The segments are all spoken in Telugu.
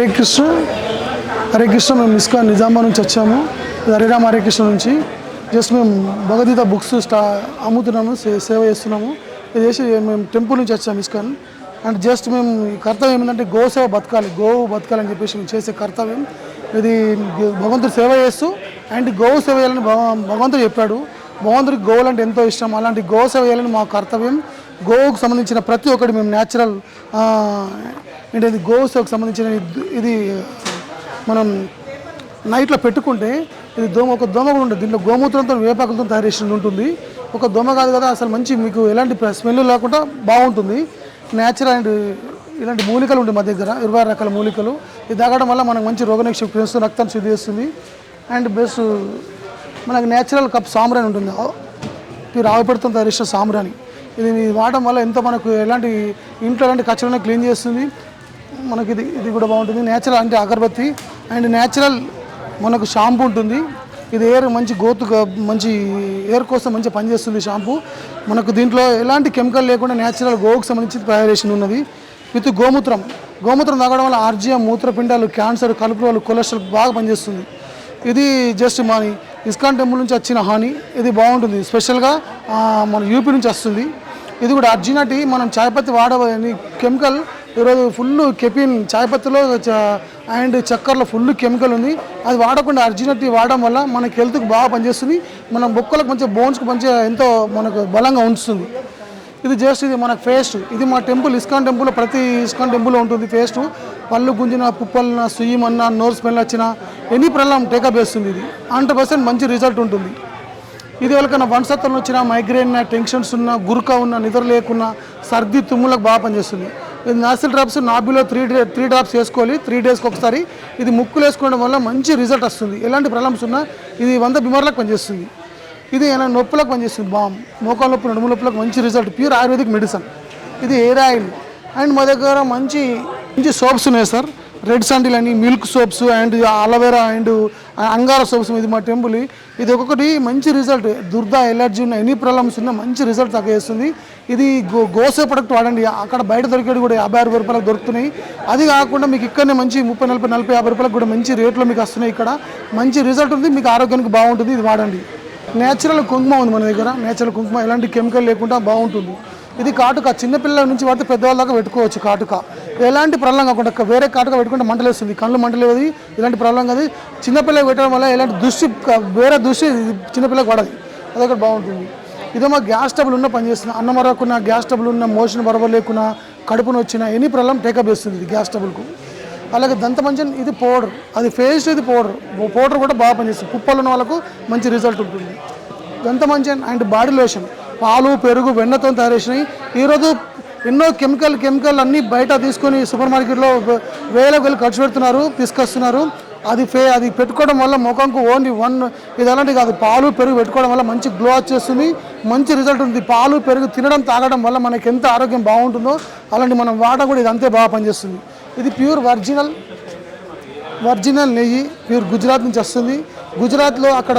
హరే కృష్ణ. హరే కృష్ణ మేము ఇస్కాన్ నిజామా నుంచి వచ్చాము. హరిరామ్ హరే కృష్ణ నుంచి. జస్ట్ మేము భగవద్గీత బుక్స్ స్టా అమ్ముతున్నాము సే- సేవ చేస్తున్నాము. ఇది చేసి మేము టెంపుల్ నుంచి వచ్చాము ఇస్కాన్ అండ్ జస్ట్ మేము కర్తవ్యం ఏంటంటే గోసేవ బతకాలి. గోవు బతకాలని చెప్పేసి మేము చేసే కర్తవ్యం. ఇది భగవంతుడు సేవ చేస్తూ అండ్ గోవు సేవ చేయాలని భగవంతుడు చెప్పాడు. భగవంతుడికి గోవులు అంటే ఎంతో ఇష్టం. అలాంటి గో సేవ చేయాలని మా కర్తవ్యం. గోవుకు సంబంధించిన ప్రతి ఒక్కటి మేము న్యాచురల్ అంటే ఇది గోసేవకు సంబంధించిన ఇది- మనం నైట్లో పెట్టుకుంటే ఇది దోమ ఒక దోమ కూడా ఉంటుంది దీంట్లో గోమూత్రంతో వేపాకులతో తయారు చేసింది ఉంటుంది. ఒక దోమ కాదు కదా అసలు మంచి మీకు ఎలాంటి స్మెల్ లేకుండా బాగుంటుంది. న్యాచురల్ అండ్ ఇలాంటి మూలికలు ఉంటాయి మా దగ్గర ఇరవై ఆరు రకాల మూలికలు. ఇది తాగడం వల్ల మనకు మంచి రోగనిక్షేపం పెంచుతుంది రక్తం శుద్ధి చేస్తుంది. అండ్ బెస్ట్ మనకు న్యాచురల్ కప్ సాంబ్రాణి ఉంటుంది. మీరు ఆవుపెడుతుంది తయారు చేసిన సాంబ్రాని ఇది ఇది వాడడం వల్ల ఎంతో మనకు ఎలాంటి ఇంట్లో ఎలాంటి కచ్చలను క్లీన్ చేస్తుంది. మనకి ఇది ఇది కూడా బాగుంటుంది. నేచురల్ అంటే అగరబత్తి అండ్ నేచురల్ మనకు షాంపూ ఉంటుంది. ఇది ఎయిర్ మంచి గోతు మంచి ఎయిర్ కోసం మంచి పనిచేస్తుంది షాంపూ. మనకు దీంట్లో ఎలాంటి కెమికల్ లేకుండా నేచురల్ గోవుకు సంబంధించి తయారు ఉన్నది. విత్ గోమూత్రం. గోమూత్రం తాగడం వల్ల ఆర్జియా మూత్రపిండాలు క్యాన్సర్ కలుపులు కొలెస్ట్రాల్ బాగా పనిచేస్తుంది. ఇది జస్ట్ మన ఇస్కాన్ టెంపుల్ నుంచి వచ్చిన హాని ఇది బాగుంటుంది. స్పెషల్గా మన యూపీ నుంచి వస్తుంది. ఇది కూడా అర్జున టీ మనం చాయ్ పత్తి వాడని కెమికల్ ఈరోజు ఫుల్ కెపిన్ చాయ్ పత్తిలో అండ్ చక్కెరలో ఫుల్ కెమికల్ ఉంది. అది వాడకుండా అర్జినటీ వాడడం వల్ల మనకి హెల్త్కి బాగా పనిచేస్తుంది. మన బొక్కలకు మంచి బోన్స్కి మంచిగా ఎంతో మనకు బలంగా ఉంచుతుంది. ఇది జస్ట్ ఇది మన ఫేస్ట్. ఇది మా టెంపుల్ ఇస్కాన్ టెంపుల్ ప్రతి ఇస్కాన్ టెంపుల్లో ఉంటుంది ఫేస్ట్. పళ్ళు గుంజిన పుప్పలన సుయ్యమన్న నోరు స్మెల్ వచ్చిన ఎనీ ప్రాబ్లం టేకప్ చేస్తుంది ఇది. హండ్రెడ్ పర్సెంట్ మంచి రిజల్ట్ ఉంటుంది. ఇది ఎవరికైనా వంశత్వం వచ్చినా మైగ్రేన్ టెన్షన్స్ ఉన్నా గురుక ఉన్న నిద్ర లేకున్నా సర్ది తుమ్ములకు బాగా పనిచేస్తుంది. నాసిల్ డ్రాప్స్ నాబిలో త్రీ డే త్రీ డ్రాప్స్ వేసుకోవాలి. త్రీ డేస్కి ఒకసారి ఇది ముక్కులు వేసుకోవడం వల్ల మంచి రిజల్ట్ వస్తుంది. ఎలాంటి ప్రాబ్లమ్స్ ఉన్నా ఇది వంద బిమార్లకు పనిచేస్తుంది. ఇది ఏమైనా నొప్పులకు పనిచేస్తుంది. బామ్ మోకాల నొప్పి నడుము నొప్పులకు మంచి రిజల్ట్ ప్యూర్ ఆయుర్వేదిక్ మెడిసిన్ ఇది ఎయిర్ ఆయిల్. అండ్ మా దగ్గర మంచి మంచి సోప్స్ ఉన్నాయి సార్. రెడ్ శాండిల్ అని milk soaps and aloe vera and అంగార soaps ఇది మా టెంపుల్. ఇది ఒక్కొక్కటి మంచి రిజల్ట్. దుర్దా ఎలర్జీ ఉన్న ఎనీ ప్రాబ్లమ్స్ ఉన్న మంచి రిజల్ట్ తగ్గేస్తుంది ఇది గో గోసే ప్రొడక్ట్ వాడండి. అక్కడ బయట దొరికేది కూడా యాభై అరవై రూపాయలకు దొరుకుతున్నాయి. అది కాకుండా మీకు ఇక్కడనే మంచి ముప్పై నలభై నలభై యాభై రూపాయలకు కూడా మంచి రేట్లో మీకు వస్తున్నాయి ఇక్కడ. మంచి రిజల్ట్ ఉంది. మీకు ఆరోగ్యానికి బాగుంటుంది. ఇది వాడండి. నేచురల్ కుంకుమ ఉంది మన దగ్గర. నేచురల్ కుంకుమ. ఎలాంటి కెమికల్ లేకుండా బాగుంటుంది. ఇది కాటుక. చిన్నపిల్లల నుంచి పడితే పెద్దవాళ్ళ దాకా పెట్టుకోవచ్చు కాటుక. ఎలాంటి ప్రాబ్లం కాకుండా వేరే కాటుగా పెట్టుకుంటే మంటలేస్తుంది. కళ్ళు మంటలేదు ఇలాంటి ప్రాబ్లం కాదు. చిన్నపిల్లలకు పెట్టడం వల్ల ఎలాంటి దృష్టి వేరే దృష్టి చిన్నపిల్లలకు పడదు. అది ఒకటి బాగుంటుంది. ఇదే మా గ్యాస్ ట్రబుల్ ఉన్న పనిచేస్తుంది అన్నం మరకున్న గ్యాస్ ట్రబుల్ ఉన్న మోషన్ బరబర్ లేకున్నా కడుపున వచ్చినా ఎనీ ప్రాబ్లం టేకప్ చేస్తుంది గ్యాస్ ట్రబుల్కు. అలాగే దంత మంచం ఇది పౌడర్. అది ఫేస్ ఇది పౌడర్. పౌడర్ కూడా బాగా పనిచేస్తుంది. కుప్పలు ఉన్న వాళ్ళకు మంచి రిజల్ట్ ఉంటుంది. దంత మంచం అండ్ బాడీ లోషన్. పాలు పెరుగు వెన్నతో తయారు చేసినాయి ఈరోజు ఎన్నో కెమికల్ కెమికల్ అన్నీ బయట తీసుకొని సూపర్ మార్కెట్లో వేల వేలు ఖర్చు పెడుతున్నారు తీసుకొస్తున్నారు. అది ఫే అది పెట్టుకోవడం వల్ల ముఖంకు ఓన్లీ వన్ ఇది అలాంటి కాదు పాలు పెరుగు పెట్టుకోవడం వల్ల మంచి గ్లో వచ్చేస్తుంది మంచి రిజల్ట్ ఉంది. పాలు పెరుగు తినడం తాగడం వల్ల మనకి ఎంత ఆరోగ్యం బాగుంటుందో అలాంటి మనం వాడడం కూడా ఇది అంతే బాగా పనిచేస్తుంది. ఇది ప్యూర్ ఒరిజినల్ ఒరిజినల్ నెయ్యి ప్యూర్ గుజరాత్ నుంచి వస్తుంది. గుజరాత్లో అక్కడ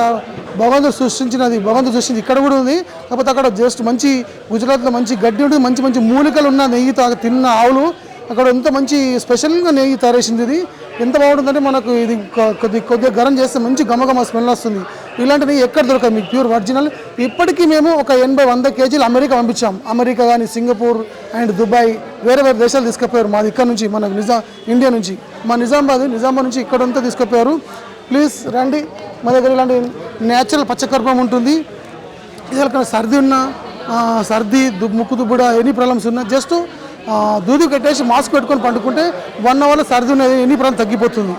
భగవంతుడు సృష్టించినది భగవంతుడు సృష్టించి ఇక్కడ కూడా ఉంది. కాకపోతే అక్కడ జస్ట్ మంచి గుజరాత్లో మంచి గడ్డి ఉంటుంది మంచి మంచి మూలికలు ఉన్న నెయ్యి తాగ తిన్న ఆవులు. అక్కడ ఎంత మంచి స్పెషల్గా నెయ్యి తయారేసింది ఇది. ఎంత బాగుంటుందంటే మనకు ఇది కొద్ది కొద్దిగా గరం చేస్తే మంచి గమగమ స్మెల్ వస్తుంది. ఇలాంటి నెయ్యి ఎక్కడ దొరకదు మీకు? Pure original. ఇప్పటికీ మేము ఒక ఎనభై వంద కేజీలు అమెరికా పంపించాం. అమెరికా కానీ సింగపూర్ అండ్ దుబాయ్ వేరే వేరే దేశాలు తీసుకుపోయారు మాది ఇక్కడ నుంచి మన నిజా ఇండియా నుంచి. మా నిజామాబాద్ నిజామాబాద్ నుంచి ఇక్కడంతా తీసుకుపోయారు. ప్లీజ్ రండి మా దగ్గర ఇలాంటి నేచురల్ పచ్చకర్పం ఉంటుంది. ఇది సర్ది ఉన్నా సర్ది దు- ముక్కు దుబ్బుడ ఎనీ ప్రాబ్లమ్స్ ఉన్నా జస్ట్ దూది కట్టేసి మాస్క్ పెట్టుకొని పండుకుంటే వన్ అవర్లో సర్ది ఉన్నది ఎనీ ప్రాబ్లం తగ్గిపోతుంది.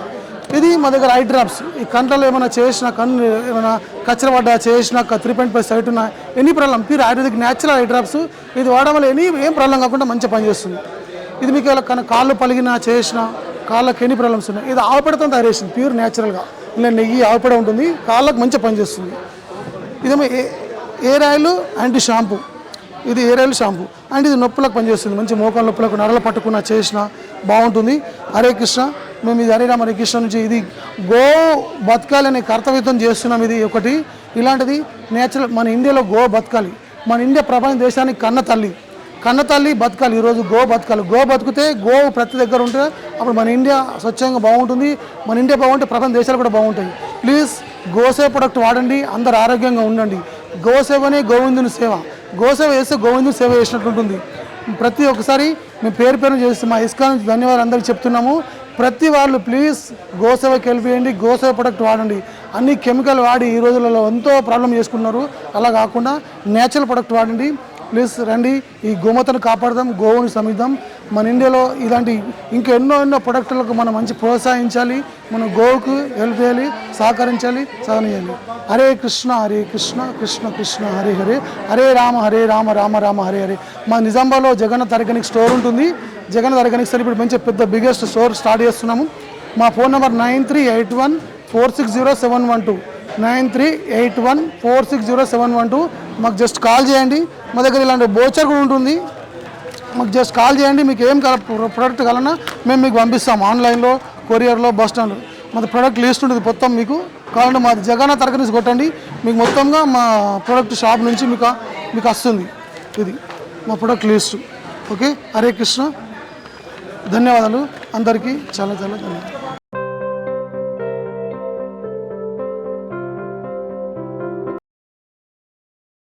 ఇది మా దగ్గర ఐ డ్రాప్స్ ఈ కంట్రలో ఏమైనా చేసినా కన్ను ఏమైనా కచ్చరపడ్డా చేసినా త్రీ పాయింట్ ఫైవ్ సైట్ ఉన్న any problem pure ayurvedic natural eye drops ఇది వాడడం వల్ల ఎనీ ఏం ప్రాబ్లం కాకుండా మంచిగా పనిచేస్తుంది ఇది మీకు ఇలా కన కాళ్ళు పలిగినా చేసినా కాళ్ళకి ఎన్ని ప్రాబ్లమ్స్ ఉన్నాయి ఇది ఆవుపడతో తయారు చేసింది ప్యూర్ న్యాచురల్గా నెయ్యి ఆవుపడ ఉంటుంది. కాళ్ళకు మంచిగా పనిచేస్తుంది. ఇదేమో ఏ ఆయిల్ అండ్ షాంపూ. ఇది హెయిర్ ఆయిల్ షాంపూ. అండ్ ఇది నొప్పులకు పనిచేస్తుంది. మంచి మోకాలు నొప్పులకు నడల పట్టుకున్న చేసిన బాగుంటుంది. హరే కృష్ణ. మేము ఇది హరే రామ హరే కృష్ణ నుంచి ఇది గో బతకాలనే కర్తవ్యతం చేస్తున్నాం ఇది ఒకటి. ఇలాంటిది నేచురల్ మన ఇండియాలో గో బతకాలి. మన ఇండియా ప్రపంచ దేశానికి కన్న తల్లి. కన్నతల్లి బతకాలి ఈరోజు గో బతకాలి. గో బతికితే గో ప్రతి దగ్గర ఉంటే అప్పుడు మన ఇండియా స్వచ్ఛంగా బాగుంటుంది. మన ఇండియా బాగుంటే ప్రపంచ దేశాలు కూడా బాగుంటాయి. ప్లీజ్ గోసేవ ప్రొడక్ట్ వాడండి అందరు ఆరోగ్యంగా ఉండండి. గోసేవనే గోవిందుని సేవ. గోసేవ చేస్తే గోవిందుని సేవ చేసినట్టు ఉంటుంది. ప్రతి ఒక్కసారి మేము పేరు పేరు చేసి మా ఇస్కాన్ ధన్యవాదాలు అందరికీ చెప్తున్నాము. ప్రతి వాళ్ళు ప్లీజ్ గోసేవకి వెళ్ళిపోయండి గోసేవ ప్రొడక్ట్ వాడండి. అన్ని కెమికల్ వాడి ఈ రోజులలో ఎంతో ప్రాబ్లం చేసుకున్నారు. అలా కాకుండా నేచురల్ ప్రొడక్ట్ వాడండి. ప్లీజ్ రండి ఈ గోమతను కాపాడదాం గోవుని సమిద్దాం. మన ఇండియాలో ఇలాంటి ఇంకా ఎన్నో ఎన్నో ప్రొడక్టులకు మనం మంచి ప్రోత్సహించాలి. మనం గోవుకు హెల్ప్ చేయాలి సహకరించాలి సహనీయాలి. హరే కృష్ణ హరే కృష్ణ కృష్ణ కృష్ణ హరే హరే. హరే రామ హరే రామ రామ రామ హరే హరే. మా నిజామాబాద్లో జగన్నాథ్ ఆర్గానిక్ స్టోర్ ఉంటుంది. జగన్నాథ్ ఆర్గానిక్ స్టోర్ ఇప్పుడు మంచి పెద్ద బిగ్గెస్ట్ స్టోర్ స్టార్ట్ చేస్తున్నాము. మా phone number nine three eight one four six zero seven one two. Nine three eight one four six zero seven one two. మాకు జస్ట్ కాల్ చేయండి. మా దగ్గర ఇలాంటి బోచర్ కూడా ఉంటుంది. మాకు జస్ట్ కాల్ చేయండి మీకు ఏం కాల ప్రోడక్ట్ కావాలన్నా మేము మీకు పంపిస్తాం. ఆన్లైన్లో కొరియర్లో బస్ స్టాండ్లో మాది ప్రోడక్ట్ లిస్ట్ ఉంటుంది మొత్తం మీకు. కావాలంటే మాది జగన్న తరగతి నుంచి కొట్టండి. మీకు మొత్తంగా మా ప్రోడక్ట్ షాప్ నుంచి మీకు మీకు వస్తుంది. ఇది మా product list okay Hare Krishna. ధన్యవాదాలు. అందరికీ చాలా చాలా ధన్యవాదాలు.